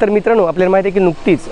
तर मित्रांनो आपल्याला माहिती आहे की नुकतीच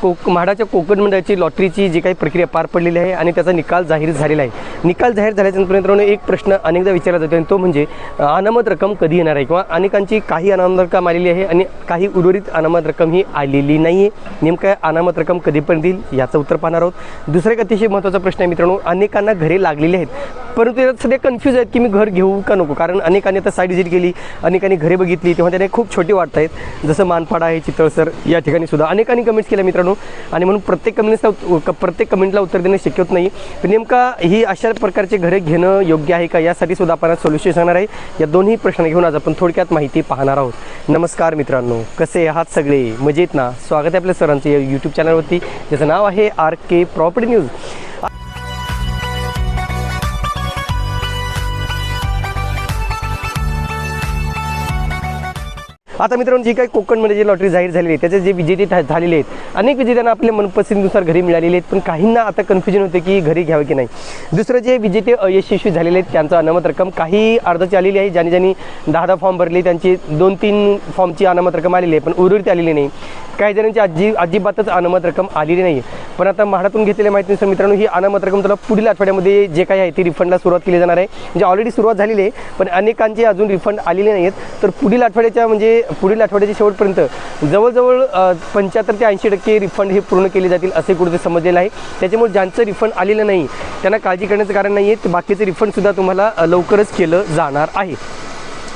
कोक म्हाडाच्या कोकण मंडळाची लॉटरीची जी काही प्रक्रिया पार पडलेली आहे आणि त्याचा निकाल जाहीर झालेला आहे. निकाल जाहीर झाल्याच्यानंतर मित्रांनो एक प्रश्न अनेकदा विचारला जातो आणि तो म्हणजे अनामत रक्कम कधी येणार आहे? किंवा अनेकांची काही अनामत रक्कम आलेली आहे आणि काही उर्वरित अनामत रक्कम ही आलेली नाही आहे नेमकं अनामत रक्कम कधीपर्यंत येईल याचं उत्तर पाहणार आहोत. दुसरा एक अतिशय महत्त्वाचा प्रश्न आहे मित्रांनो अनेकांना घरे लागलेली आहेत. परंतु यात सध्या कन्फ्यूज आहेत की मी घर घेऊ का नको? कारण अनेकांनी आता साईड व्हिजिट केली अनेकांनी घरे बघितली तेव्हा त्याने खूप छोटी वाटत आहेत. जसं मानपाडा आहे चितळसर या ठिकाणी सुद्धा अनेकांनी कमेंट्स केल्या मित्रांनो. आणि म्हणून प्रत्येक कमेंट्सला प्रत्येक कमेंटला उत्तर देणं शक्य होत नाही. पण नेमका ही अशा प्रकारचे घरे घेणं योग्य आहे का? यासाठी सुद्धा आपण सोल्युशन सांगणार आहे. या दोन्ही प्रश्न घेऊन आज आपण थोडक्यात माहिती पाहणार आहोत. नमस्कार मित्रांनो. कसे आहात सगळे? मजेत ना? स्वागत आहे आपल्या सरांचं यूट्यूब चॅनलवरती ज्याचं नाव आहे आर के प्रॉपर्टी न्यूज आता मित्रांनो जी काही कोकणमध्ये जी लॉटरी जाहीर झालेली आहे त्याचे जे विजेते ठा- झालेले आहेत अनेक विजेत्यांना आपल्या मनपसंतीनुसार घरी मिळालेले आहेत पण काहींना आता कन्फ्युजन होते की घरी घ्यावे की नाही. दुसरं जे विजेते अयशस्वी झालेले आहेत त्यांचा अनामत रक्कम काही अर्जाची आलेली आहे ज्यांनी ज्यांनी दहा दहा फॉर्म भरले त्यांची दोन तीन फॉर्मची अनामत रक्कम आलेली आहे पण उर्वरित आलेली नाही. काही जणांची आजी अजिबातच अनामत रक्कम आलेली नाही आहे पण आता म्हाडातून घेतलेल्या माहितीनुसार मित्रांनो ही अनामत रक्कम तुला पुढील आठवड्यामध्ये जे काही आहे ती रिफंडला सुरुवात केली जाणार आहे. म्हणजे ऑलरेडी सुरुवात झालेली आहे पण अनेकांचे अजून रिफंड आलेले नाही आहेत तर पुढील आठवड्याच्या म्हणजे पुढील आठवड्याच्या शेवटपर्यंत जवळजवळ पंच्याहत्तर ते ऐंशी टक्के रिफंड हे पूर्ण केले जातील असे कुठे समजलेलं आहे. त्याच्यामुळे ज्यांचं रिफंड आलेलं नाही त्यांना काळजी करण्याचं कारण नाही आहे बाकीचं रिफंडसुद्धा तुम्हाला लवकरच केलं जाणार आहे.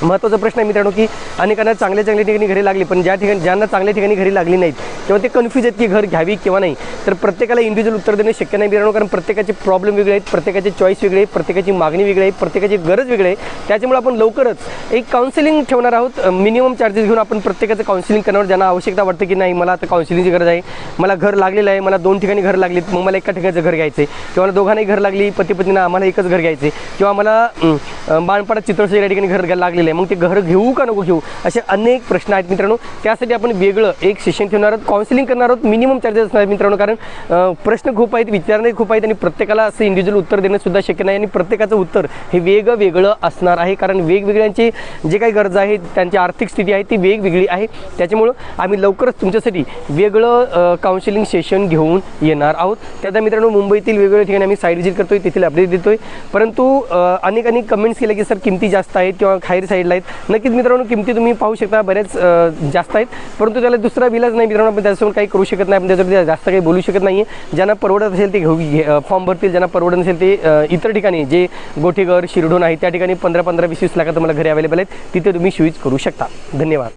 महत्त्वाचा प्रश्न आहे मित्रांनो की अनेकांना चांगल्या चांगल्या ठिकाणी घरी लागली पण ज्या ठिकाणी ज्यांना चांगल्या ठिकाणी घरी लागली नाहीत किंवा ते कन्फ्यूज आहेत की घर घ्यावी किंवा नाही तर प्रत्येकाला इंडिव्हिज्युअल उत्तर देणे शक्य नाही मित्रांनो कारण प्रत्येकाचे प्रॉब्लेम वेगळे आहेत प्रत्येकाचे चॉईस वेगळे आहे प्रत्येकाची मागणी वेगळी आहे प्रत्येकाची गरज वेगळी आहे. त्याच्यामुळे आपण लवकरच एक काउन्सिलिंग ठेवणार आहोत. मिनिमम चार्जेस घेऊन आपण प्रत्येकाचं काउन्सिलिंग करणार ज्यांना आवश्यकता वाटते की नाही मला आता काउन्सिलिंगची गरज आहे मला घर लागलेलं आहे मला दोन ठिकाणी घर लागलीत मग मला एका ठिकाणचं घर घ्यायचं आहे किंवा मला दोघांनाही घर लागली पती पत्नीना आम्हाला एकच घर घ्यायचे किंवा मला बाणपाडा चित्रसर या ठिकाणी घर लागलेलं आहे मग ते घर घेऊ का नको घेऊ? असे अनेक प्रश्न आहेत मित्रांनो. त्यासाठी आपण वेगळं एक सेशन ठेवणार आहोत. काउन्सिलिंग करणार आहोत. मिनिमम चार्जेस असणार आहेत मित्रांनो. कारण प्रश्न खूप आहेत विचारणे खूप आहेत आणि प्रत्येकाला असं इंडिव्हिज्युअल उत्तर देणं सुद्धा शक्य नाही. आणि प्रत्येकाचं उत्तर हे वेगळं वेगळं असणार आहे. कारण वेगवेगळ्यांची जे काही गरजा आहेत त्यांची आर्थिक स्थिती आहे ती वेगवेगळी आहे. त्याच्यामुळं आम्ही लवकरच तुमच्यासाठी वेगळं काउन्सिलिंग सेशन घेऊन येणार आहोत. त्यात मित्रांनो मुंबईतील वेगवेगळ्या ठिकाणी आम्ही साईड व्हिजिट करतोय तेथील अपडेट देतोय. परंतु अनेक अनेकांनी कमेंट्स केले की सर किमती जास्त आहेत किंवा खायरी साईडला आहेत. नक्कीच मित्रांनो किमती तुम्ही पाहू शकता बऱ्याच जास्त आहेत. परंतु त्याला दुसरा विलाज नाही मित्रांनो आपण त्याच्यासोबत काही करू शकत नाही. आपण त्याच्यावरती जास्त काही बोलू शकत नाही ज्यांना परवडत असेल ते घेऊ फॉर्म भरतील. ज्यांना परवडत नसेल ते इतर ठिकाणी जे गोठेघर शिरढोण आहे त्या ठिकाणी पंधरा पंधरा वीस वीस लाखात तुम्हाला घरी अवेलेबल आहेत. तिथे तुम्ही शूज करू शकता. धन्यवाद.